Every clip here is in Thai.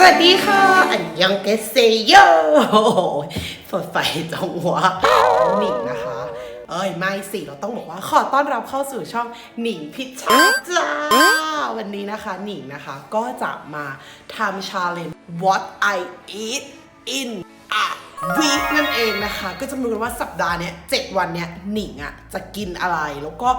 สวัสดีค่ะ อันยังเกเซโยสดใสจังวะหนิงนะคะ เอ้ย ไม่สิเราต้องบอกว่าขอต้อนรับเข้าสู่ช่องหนิงพิชชาจ้า วันนี้นะคะ หนิงนะคะก็จะมาทำชาเลนจ์ what I eat in a week นั่นเองนะคะ ก็จะมาดูกันว่าสัปดาห์เนี้ยเจ็ดวันเนี้ยหนิงอะจะกินอะไรแล้วก็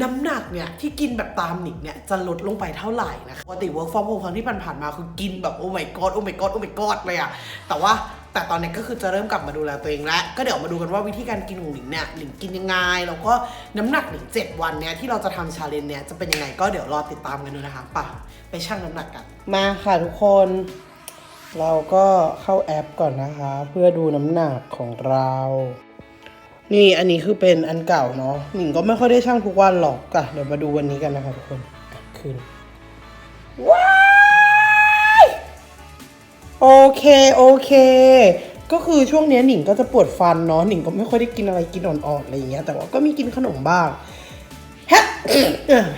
น้ำหนักเนี่ยที่กินแบบตามหนิงเนี่ยจะลดลงไปเท่าไหร่นะคะปกติ work from home ครั้งที่ผ่านๆมาคือกินแบบโอ้ my god โอ้ my god โอ้ my god เลยอะแต่ว่าแต่ตอนนี้ก็คือจะเริ่มกลับมาดูแลตัวเองแล้ว ก็เดี๋ยวมาดูกันว่าวิธีการกินของหนิงเนี่ยหนิงกินยังไง แล้วก็น้ำหนักหนิงเจ็ดวันเนี่ยที่เราจะทำชาเลนจ์เนี่ยจะเป็นยังไงก็เดี๋ยวรอติดตามกันดูนะคะไป่ะไปชั่งน้ำหนักกัน มาค่ะทุกคน เราก็เข้าแอปก่อนนะคะ เพื่อดูน้ำหนักของเรา นี่อันนี้คือเป็นอันเก่าเนาะหนิงก็ไม่ค่อยได้ช่างทุกวันหรอกอะเดี๋ยวมาดูวันนี้กันนะคะทุกคนขึ้นว้ายโอเคโอเค ก็คือช่วงนี้หนิงก็จะปวดฟันเนาะหนิงก็ไม่ค่อยได้กินอะไรกินอ่อนๆอะไรอย่างเงี้ยแต่ว่าก็มีกินขนมบ้างแฮท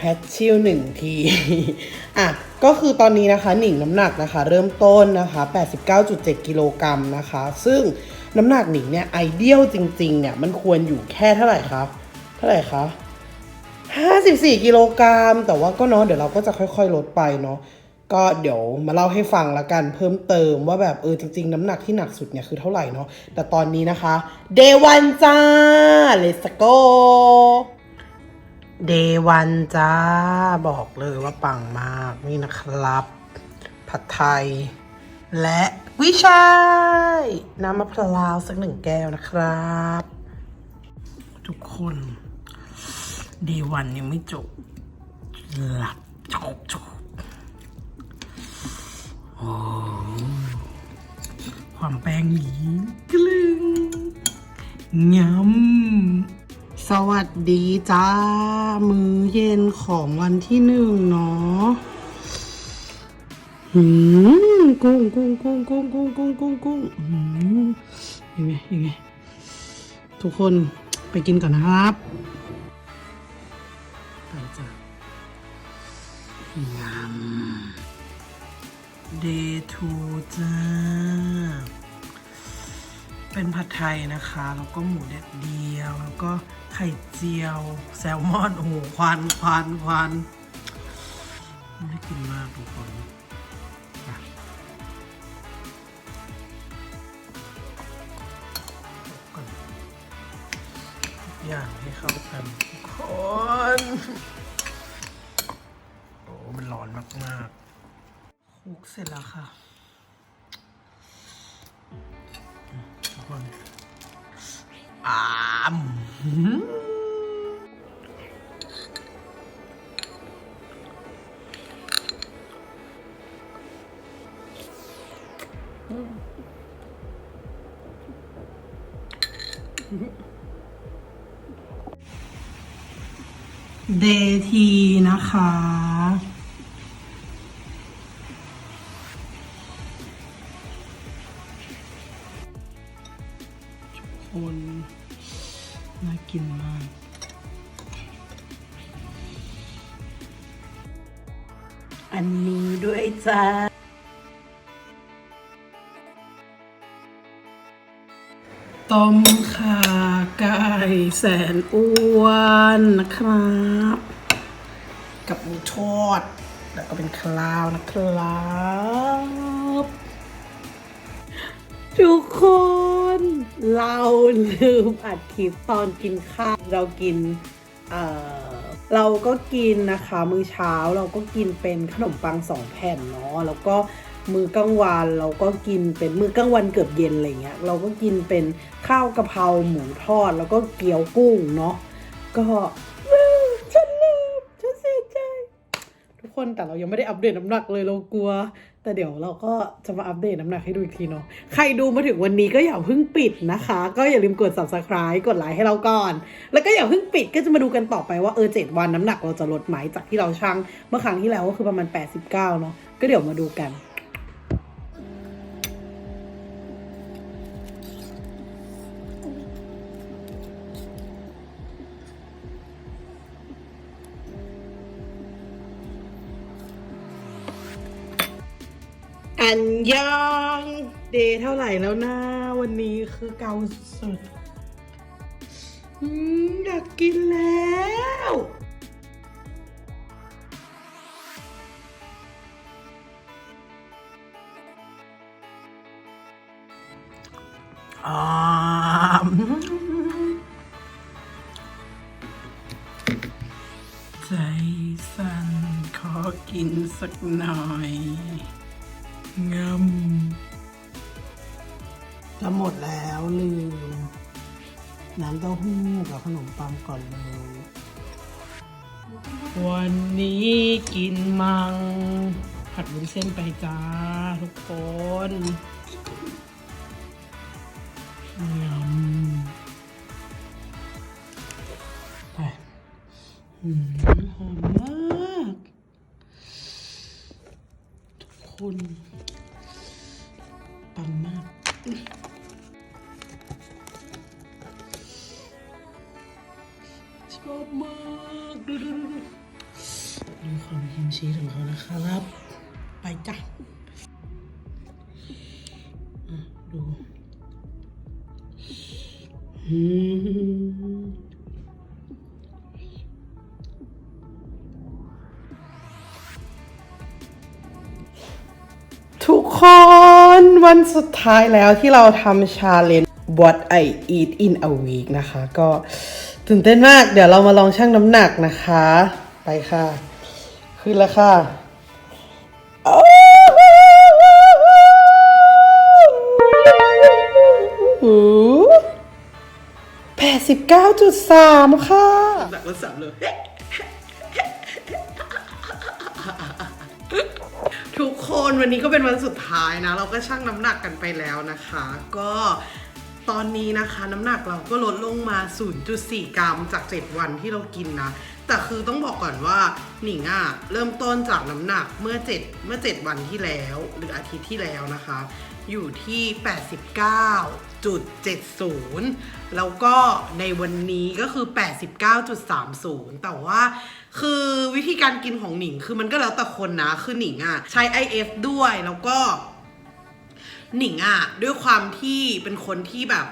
แฮชิลหนึ่งทีอะก็คือตอนนี้นะคะหนิงน้ำหนักนะคะ เริ่มต้นนะคะ 89.7 กิโลกรัมนะคะ ซึ่ง น้ำหนักหนิงเนี่ยไอเดียลจริงๆเนี่ยมันควรอยู่แค่เท่าไหร่คะเท่าไหร่คะ54 กิโลกรัมแต่ว่าก็เนาะเดี๋ยวเราก็จะค่อยๆลดไปเนาะก็เดี๋ยวมาเล่าให้ฟังละกันเพิ่มเติมว่าแบบเออจริง ๆ น้ำหนักที่หนักสุดเนี่ยคือเท่าไหร่เนาะแต่ตอนนี้นะคะ day one จ้า let's go เดวันจ้า บอกเลยว่าปังมากนี่นะครับ ผัดไทยและ วิชัยน้ำมะพร้าวสักหนึ่งแก้วนะครับ ทุกคนเดวันยังไม่จบหลับจบจบโอ้ความแป้งหยีกลึงงำสวัสดีจ้า มื้อเย็นของวันที่หนึ่งเนาะ หืมกุ้งกุ้งกุ้งกุ้งกุ้งกุ้งกุ้งกุ้งหืมยังไงยังไงทุกคนไปกินก่อนนะครับไปจ้ะงาม day two จ้าเป็นผัดไทยนะคะ แล้วก็หมูแดดเดียว แล้วก็ไข่เจียว แซลมอน โอ้โหควันควันควันน่ากินมากทุกคน อย่างให้เข้ากันทุกคนโอ้มันร้อนมากๆคลุกเสร็จแล้วค่ะทุกคนอาม เดทีนะคะ ทุกคน น่ากินมากอันนี้ด้วยจ้าต้มข่าไก่ แสนอ้วนนะครับ กับหมูทอด แล้วก็เป็นคลาวนะครับทุกคน เราลืมอัดคลิปตอนกินข้าวเรากิน เอ่อ เราก็กินนะคะ มื้อเช้าเราก็กินเป็นขนมปังสองแผ่นเนาะแล้วก็ มื้อกลางวันเราก็กินเป็นมื้อกลางวันเกือบเย็นอะไรเงี้ยเราก็กินเป็นข้าวกะเพราหมูทอดแล้วก็เกี๊ยวกุ้งเนาะก็ฉันลืมฉันเสียใจ ทุกคนแต่เรายังไม่ได้อัปเดตน้ำหนักเลยเรากลัว แต่เดี๋ยวเราก็จะมาอัปเดตน้ำหนักให้ดูอีกทีเนาะใครดูมาถึงวันนี้ก็อย่าเพิ่งปิดนะคะ ก็อย่าลืมกด subscribe กดไลค์ให้เราก่อน แล้วก็อย่าเพิ่งปิดก็จะมาดูกันต่อไปว่าเออเจ็ดวันน้ำหนักเราจะลดไหมจากที่เราชั่งเมื่อครั้งที่แล้วก็คือประมาณ 89เนาะก็เดี๋ยวมาดูกัน อันยองเดย์เท่าไหร่แล้วนะ วันนี้คือเกาสุดอืมอยากกินแล้ว อ่าใจสั่นขอกินสักหน่อย งำจะหมดแล้วลืม น้ำเต้าหู้กับขนมปังก่อนเลย วันนี้กินมัง ผัดวุ้นเส้นไปจ้า ทุกคนยำไปอืมหอมมากุนปังมาก ชอบมาก ดูดูดูดูความครีมชีสของเขานะครับ ไปจ้ะดู อืม คนวันสุดท้ายแล้วที่เราทำชาเลนจ์ What I Eat in a Week นะคะ ก็ตื่นเต้นมากเดี๋ยวเรามาลองชั่งน้ำหนักนะคะ ไปค่ะ ขึ้นแล้วค่ะแปดสิบเก้าจุดสามค่ะหนักแล้วสามเลย ทุกคนวันนี้ก็เป็นวันสุดท้ายนะ เราก็ชั่งน้ำหนักกันไปแล้วนะคะ ก็ตอนนี้นะคะน้ำหนักเราก็ลดลงมา 0.4 กรัมจาก 7 วันที่เรากินนะ แต่คือต้องบอกก่อนว่าหนิงอะเริ่มต้นจากน้ำหนักเมื่อ 7 เมื่อ 7 วันที่แล้ว หรืออาทิตย์ที่แล้วนะคะ อยู่ที่ 89 89.70 แล้วก็ในวันนี้ก็คือ 89.30 แต่ว่าคือวิธีการกินของหนิงคือมันก็แล้วแต่คนนะ คือหนิงอะใช้ IF ด้วยแล้วก็ หนิงอะด้วยความที่เป็นคนที่แบบ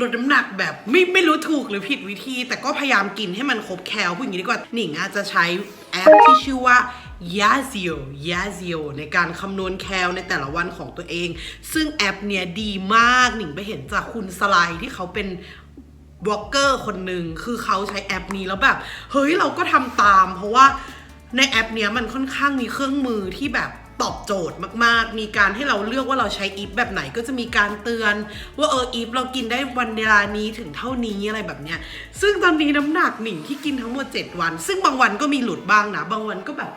ลดน้ำหนักแบบไม่ไม่รู้ถูกหรือผิดวิธี แต่ก็พยายามกินให้มันครบแคลพูดอย่างนี้ดีกว่าหนิงอะจะใช้แอปที่ชื่อว่า Yazio Yazio ในการคำนวณแคลในแต่ละวันของตัวเอง ซึ่งแอปเนี้ยดีมากหนิงไปเห็นจากคุณสไลด์ที่เขาเป็นบล็อกเกอร์คนหนึ่งคือเขาใช้แอปนี้แล้วแบบ เฮ้ยเราก็ทำตาม เพราะว่าในแอปเนี้ยมันค่อนข้างมีเครื่องมือที่แบบตอบโจทย์มาก ๆ มีการให้เราเลือกว่าเราใช้อีฟแบบไหนก็จะมีการเตือน ว่าเอออีฟเรากินได้วันเวลานี้ถึงเท่านี้อะไรแบบเนี้ย ซึ่งตอนนี้น้ำหนักหนิงที่กินทั้งหมด 7 วัน ซึ่งบางวันก็มีหลุดบ้างนะ บางวันก็แบบ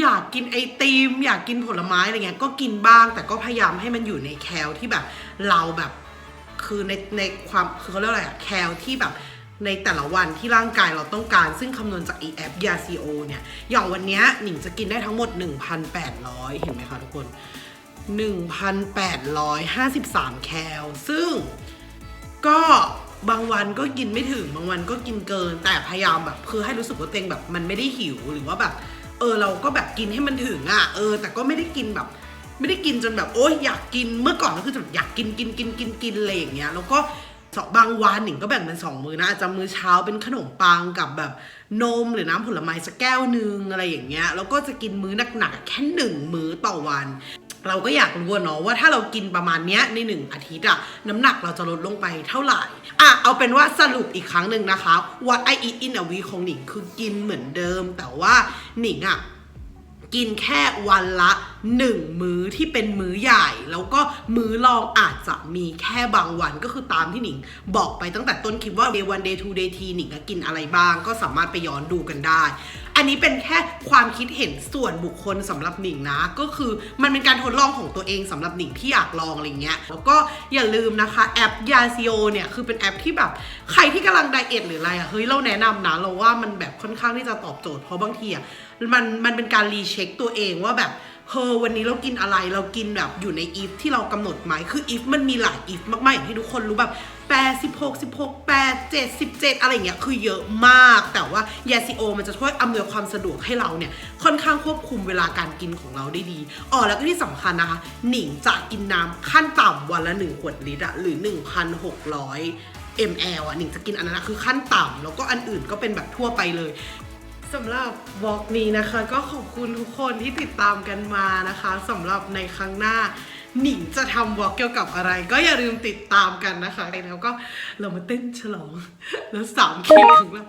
อยากกินไอติม อยากกินผลไม้อะไรเงี้ยก็กินบ้างแต่ก็พยายามให้มันอยู่ในแคลที่แบบเราแบบ คือในในความคือเขาเรียกอะไรอะแคลที่แบบในแต่ละวันที่ร่างกายเราต้องการ ซึ่งคำนวณจาก e แอป Yazio เนี่ย อย่างวันนี้หนิงจะกินได้ทั้งหมด 1,800 เห็นไหมคะทุกคน 1,853 แคล ซึ่งก็บางวันก็กินไม่ถึง บางวันก็กินเกิน แต่พยายามแบบคือให้รู้สึกว่าตัวเองแบบมันไม่ได้หิวหรือว่าแบบ เออเราก็แบบกินให้มันถึงอะเออ แต่ก็ไม่ได้กินแบบ ไม่ได้กินจนแบบโอ๊ยอยากกินเมื่อก่อนก็คือแบบอยากกินกินกินกินกินอะไรอย่างเงี้ยแล้วก็ สองบางวันหนิงก็แบ่งเป็นสองมื้อนะอาจจะมื้อเช้าเป็นขนมปังกับแบบนมหรือน้ำผลไม้สักแก้วหนึ่งอะไรอย่างเงี้ยแล้วก็จะกินมื้อหนักๆแค่หนึ่งมื้อต่อวัน เราก็อยากรู้เนาะว่าถ้าเรากินประมาณเนี้ยในหนึ่งอาทิตย์อะน้ำหนักเราจะลดลงไปเท่าไหร่อะเอาเป็นว่าสรุปอีกครั้งหนึ่งนะคะ What I eat in a week ของหนิงคือกินเหมือนเดิม แต่ว่าหนิงอะ กินแค่วันละ 1 มื้อที่เป็นมื้อใหญ่ แล้วก็มื้อรองอาจจะมีแค่บางวันก็คือตามที่หนิง บอกไปตั้งแต่ต้นคลิปว่า day one day two day three หนิงกินอะไรบ้าง ก็สามารถไปย้อนดูกันได้ นนี้เป็นแค่ความคิดเห็นส่วนบุคคลสำหรับหนิงนะ ก็คือมันเป็นการทดลองของตัวเองสำหรับหนิงที่อยากลองอะไรเงี้ยแล้วก็อย่าลืมนะคะแอปยาซิโอเนี่ยคือเป็นแอปที่แบบใครที่กำลังไดเอทหรืออะไรอะเฮ้ยเราแนะนำนะเราว่ามันแบบค่อนข้างที่จะตอบโจทย์เพราะบางทีอะมันมันเป็นการรีเช็คตัวเองว่าแบบ เฮอวันนี้เรากินอะไรเรากินแบบอยู่ในอีฟที่เรากำหนดไหมคืออีฟมันมีหลายอีฟมากๆอย่างที่ทุกคนรู้แบบแปดสิบหกสิบหกแปดเจ็ดสิบเจ็ดอะไรเงี้ยคือเยอะมาก แต่ว่ายาซีโอมันจะช่วยอำนวยความสะดวกให้เราเนี่ย ค่อนข้างควบคุมเวลาการกินของเราได้ดีอ๋อแล้วก็ที่สำคัญนะคะ หนิงจะกินน้ำขั้นต่ำวันละหนึ่งขวดลิตรอะหรือ1,600 ml อะหนิงจะกินอันนั้นคือขั้นต่ำแล้วก็อันอื่นก็เป็นแบบทั่วไปเลย สำหรับวอล์กนี้นะคะ ก็ขอบคุณทุกคนที่ติดตามกันมานะคะสำหรับในครั้งหน้า หนิงจะทำวอล์กเกี่ยวกับอะไร ก็อย่าลืมติดตามกันนะคะแล้วก็เรามาเต้นฉลองแล้วสามคิปของเรา